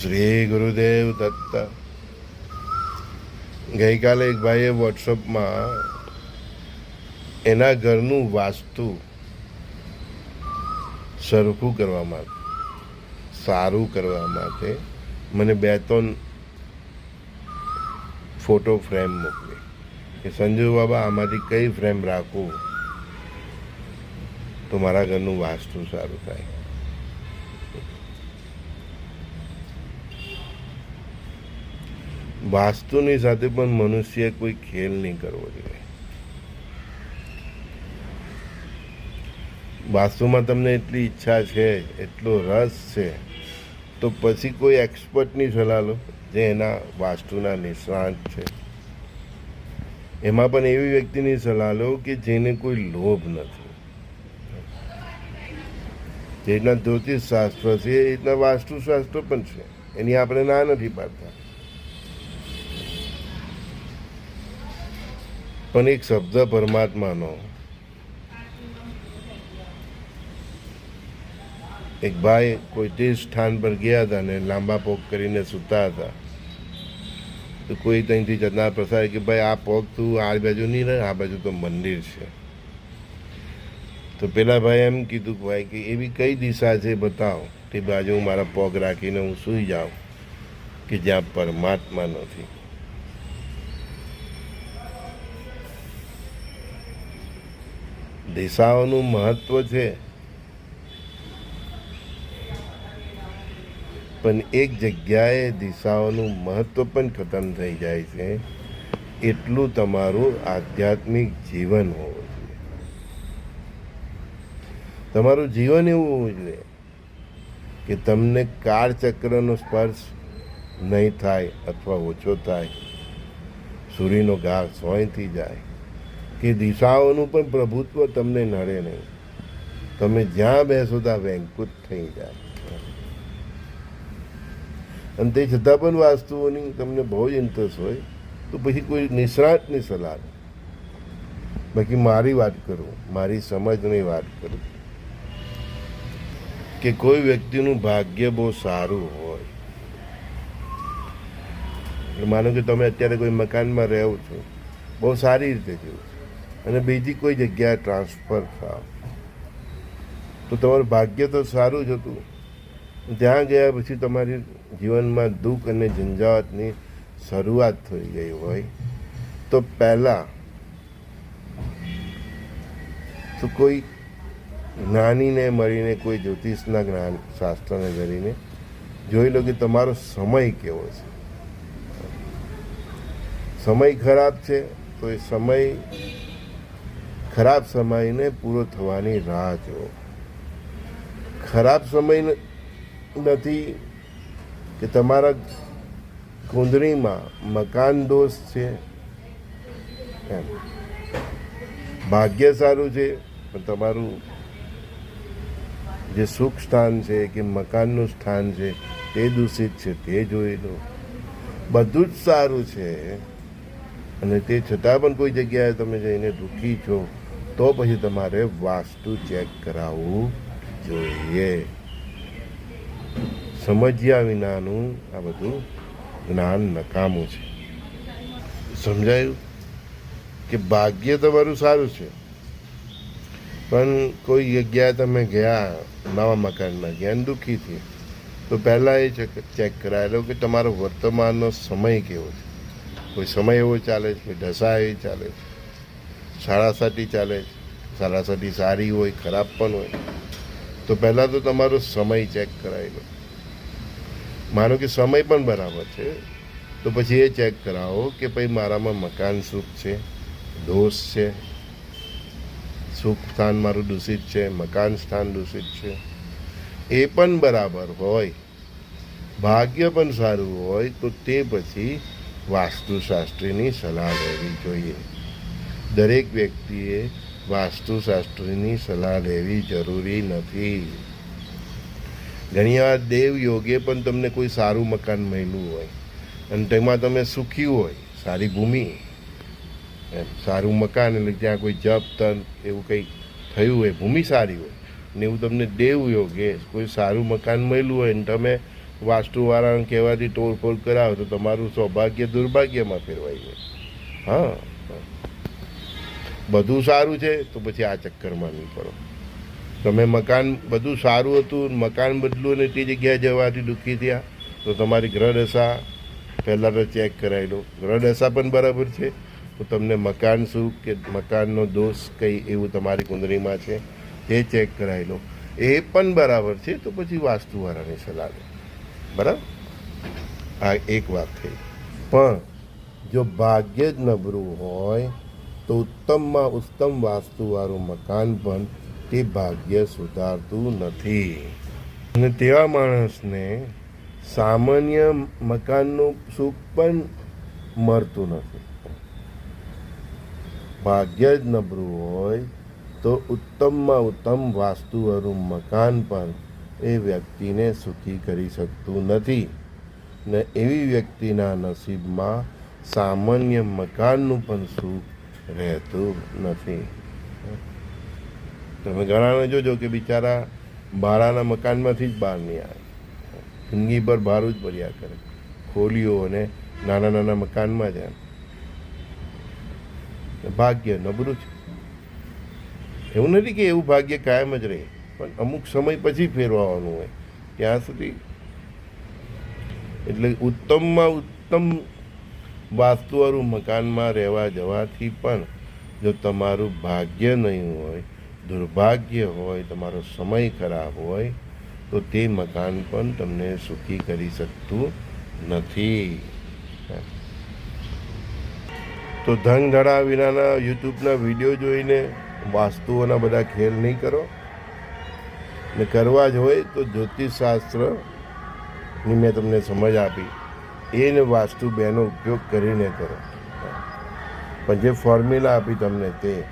શ્રી ગુરુદેવ દત્ત. ગઈકાલે એક ભાઈએ વોટ્સઅપમાં એના ઘરનું વાસ્તુ સરખું કરવા માટે, સારું કરવા માટે મને બે ત્રણ ફોટો ફ્રેમ મોકલી કે, સંજુ બાબા, આમાંથી કઈ ફ્રેમ રાખું? તો મારા ઘરનું વાસ્તુ સારું થાય. વાસ્તુની સાથે પણ મનુષ્ય કોઈ ખેલ નહીં કરવો જોઈએ. વાસ્તુમાં તમને એટલી ઈચ્છા છે, એટલો રસ છે, તો પછી કોઈ એક્સપર્ટની સલાહ લો જે એના વાસ્તુના નિષ્ણાંત છે. એમાં પણ એવી વ્યક્તિની સલાહ લો કે જેને કોઈ લોભ નથી. જે રીતના જ્યોતિષ શાસ્ત્ર છે એ રીતના વાસ્તુશાસ્ત્ર પણ છે. એની આપણે ના નથી પાડતા. પણ એક શબ્દ પરમાત્માનો. એક ભાઈ કોઈ તે સ્થાન પર ગયા હતા ને લાંબા પોગ કરીને સૂતા હતા. તો કોઈ ત્યાંથી જનાર પ્રસાર કે, ભાઈ, આ પોગ તું આ બાજુ નહીં રહે, આ બાજુ તો મંદિર છે. તો પેલા ભાઈ એમ કીધું કે, ભાઈ, કે એવી કઈ દિશા છે બતાવો, તે બાજુ હું મારા પોગ રાખીને હું સૂઈ જાઉં, કે જ્યાં પરમાત્મા નથી. દિશાઓનું મહત્વ છે. પણ એક જગ્યાએ દિશાઓનું મહત્વ પણ ખતમ થઈ જાય છે, એટલું તમારું આધ્યાત્મિક જીવન હોવું જોઈએ. તમારું જીવન એવું હોવું જોઈએ કે તમને કાળચક્રનો સ્પર્શ નહીં થાય અથવા ઓછો થાય. સૂર્યનો ઘા સોયથી જાય. કે દિશાઓનું પણ પ્રભુત્વ તમને નડે નહીં. તમે જ્યાં બેસો ત્યાં વેંકુત થઈ જાય. અને તે છતાં પણ વાસ્તુઓની તમને બહુ જ ઇન્ટરેસ્ટ હોય, તો પછી કોઈ નિષ્ણાતની સલાહ બાકી મારી વાત કરું, મારી સમજની વાત કરું, કે કોઈ વ્યક્તિનું ભાગ્ય બહુ સારું હોય. માનો કે તમે અત્યારે કોઈ મકાનમાં રહો છો, બહુ સારી રીતે જીવો અને બીજી કોઈ જગ્યાએ ટ્રાન્સફર થાવ. તો તમારું ભાગ્ય તો સારું જ હતું. ત્યાં ગયા પછી તમારી જીવનમાં દુઃખ અને ઝંઝાવટની શરૂઆત થઈ ગઈ હોય તો પહેલાં તો કોઈ જ્ઞાનીને મળીને, કોઈ જ્યોતિષના જ્ઞાન શાસ્ત્રને કરીને જોઈ લો કે તમારો સમય કેવો છે. સમય ખરાબ છે તો એ સમય ખરાબ સમયને પૂરો થવાની રાહ જુઓ. ખરાબ સમય નથી કે તમારા કુંદરીમાં મકાન દોષ છે. એમ. ભાગ્ય સારું છે, પણ તમારું જે સુખ સ્થાન છે કે મકાનનું સ્થાન છે, તે દૂષિત છે, તે જોઈ લો. બધું જ સારું છે. અને તે છતાં પણ કોઈ જગ્યાએ તમે જઈને દુઃખી છો. તો પછી તમારે વાસ્તુ ચેક કરાવવું જોઈએ. સમજ્યા વિનાનું આ બધું જ્ઞાન નકામું છે. સમજાયું? કે ભાગ્ય તમારું સારું છે. પણ કોઈ જગ્યાએ તમે ગયા, નવા મકાનમાં ગયા દુઃખી થયા, તો પહેલાં એ ચેક કરાયેલો કે તમારો વર્તમાનનો સમય કેવો છે. કોઈ સમય એવો ચાલે છે દશા એવી ચાલે છે. સાડાસાતી ચાલે છે. સારી હોય, ખરાબ પણ હોય. તો પહેલાં તો તમારો સમય ચેક કરાવી લો માનો કે સમય પણ બરાબર છે, તો પછી એ ચેક કરાવો કે ભાઈ મારામાં મકાન સુખ છે, દોષ છે. સુખ સ્થાન મારું દૂષિત છે, મકાન સ્થાન દૂષિત છે. એ પણ બરાબર હોય. ભાગ્ય પણ સારું હોય, તો તે પછી વાસ્તુશાસ્ત્રીની સલાહ લેવી જોઈએ. દરેક વ્યક્તિએ વાસ્તુશાસ્ત્રીની સલાહ લેવી જરૂરી નથી. ઘણીવાર દેવ યોગે પણ તમને કોઈ સારું મકાન મળ્યું હોય અને તેમાં તમે સુખી હોય, સારી ભૂમિ, એમ, સારું મકાન એટલે ત્યાં કોઈ જપ, તન એવું કંઈક થયું હોય, ભૂમિ સારી હોય ને એવું તમને દેવ યોગે કોઈ સારું મકાન મળ્યું હોય ને તમે વાસ્તુવાળાને કહેવાથી તોડફોડ કરાવો તો તમારું સૌભાગ્ય દુર્ભાગ્યમાં ફેરવાઈ જાય. હા. બધું સારું છે, તો પછી આ ચક્કરમાં નહીં પડો. તમે મકાન, બધું સારું હતું, મકાન બદલું અને તે જગ્યાએ જવાથી દુઃખી થયા, તો તમારી ગ્રહદશા પહેલાં તો ચેક કરાવી લો. ગ્રહદશા પણ બરાબર છે, તો તમને મકાન શું કે મકાનનો દોષ કંઈ એવું તમારી કુંદરીમાં છે, તે ચેક કરાવી લો. એ પણ બરાબર છે, તો પછી વાસ્તુવાળાની સલાહ લો. બરાબર? આ એક વાત થઈ. પણ જો ભાગ્ય જ નબળું હોય તો ઉત્તમમાં ઉત્તમ વાસ્તુવાળું મકાન પણ તે ભાગ્ય સુધારતું નથી. અને તેવા માણસને સામાન્ય મકાનનું સુખ પણ મળતું નથી. ભાગ્ય જ નબળું હોય તો ઉત્તમમાં ઉત્તમ વાસ્તુવાળું મકાન પણ એ વ્યક્તિને સુખી કરી શકતું નથી. ને એવી વ્યક્તિના નસીબમાં સામાન્ય મકાનનું પણ સુખ રહેતું નથી. તમે ઘણાને જોજો કે બિચારા ભાડાના મકાનમાંથી જ બહાર નહીં આવે. જિંદગીભર ભારું જ ભર્યા કરે. ખોલીઓ અને નાના નાના મકાનમાં જાય ભાગ્ય નબળું છે. એવું નથી કે એવું ભાગ્ય કાયમ જ રહે. પણ અમુક સમય પછી ફેરવાનું હોય. ત્યાં સુધી એટલે ઉત્તમમાં ઉત્તમ વાસ્તુવાળું મકાનમાં રહેવા જવાથી પણ જો તમારું ભાગ્ય નહીં હોય, દુર્ભાગ્ય હોય, તમારો સમય ખરાબ હોય, તો તે મકાન પણ તમને સુખી કરી શકતું નથી. તો ધન ધડા વિનાના યુટ્યુબના વીડિયો જોઈને વાસ્તુઓના બધા ખેલ નહીં કરો. ને કરવા જ હોય તો જ્યોતિષશાસ્ત્રની મેં તમને સમજ આપી. એને વાસ્તુ બેનો ઉપયોગ કરીને કરો. પણ જે ફોર્મ્યુલા આપી તમને તે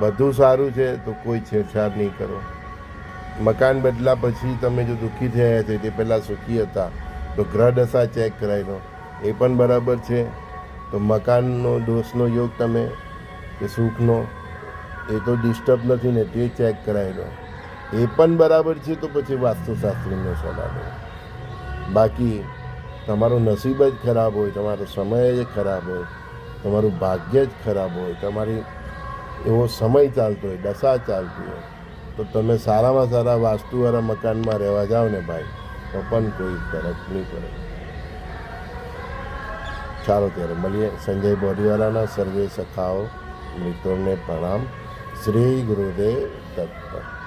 બધું સારું છે તો કોઈ છેડછાડ નહીં કરો. મકાન બદલા પછી તમે જો દુઃખી થયા છે તે પહેલાં સુખી હતા, તો ગ્રહ દશા ચેક કરાવી લો. એ પણ બરાબર છે. તો મકાનનો દોષનો યોગ તમે, કે સુખનો, એ તો ડિસ્ટર્બ નથી ને તે ચેક કરાવી લો. એ પણ બરાબર છે તો પછી વાસ્તુશાસ્ત્રીનો સલાહ લો. બાકી તમારું નસીબ જ ખરાબ હોય, તમારો સમય જ ખરાબ હોય, તમારું ભાગ્ય જ ખરાબ હોય, તમારી એવો સમય ચાલતો હોય, દશા ચાલતી હોય. તો તમે સારામાં સારા વાસ્તુવાળા મકાનમાં રહેવા જાઓ ને ભાઈ, તો પણ કોઈ ફરક નહીં પડે. ચાલો ત્યારે મળીએ. સંજય બોરીવાલાના સર્વે સખાઓ, મિત્રોને પ્રણામ. શ્રી ગુરુદેવ દત્ત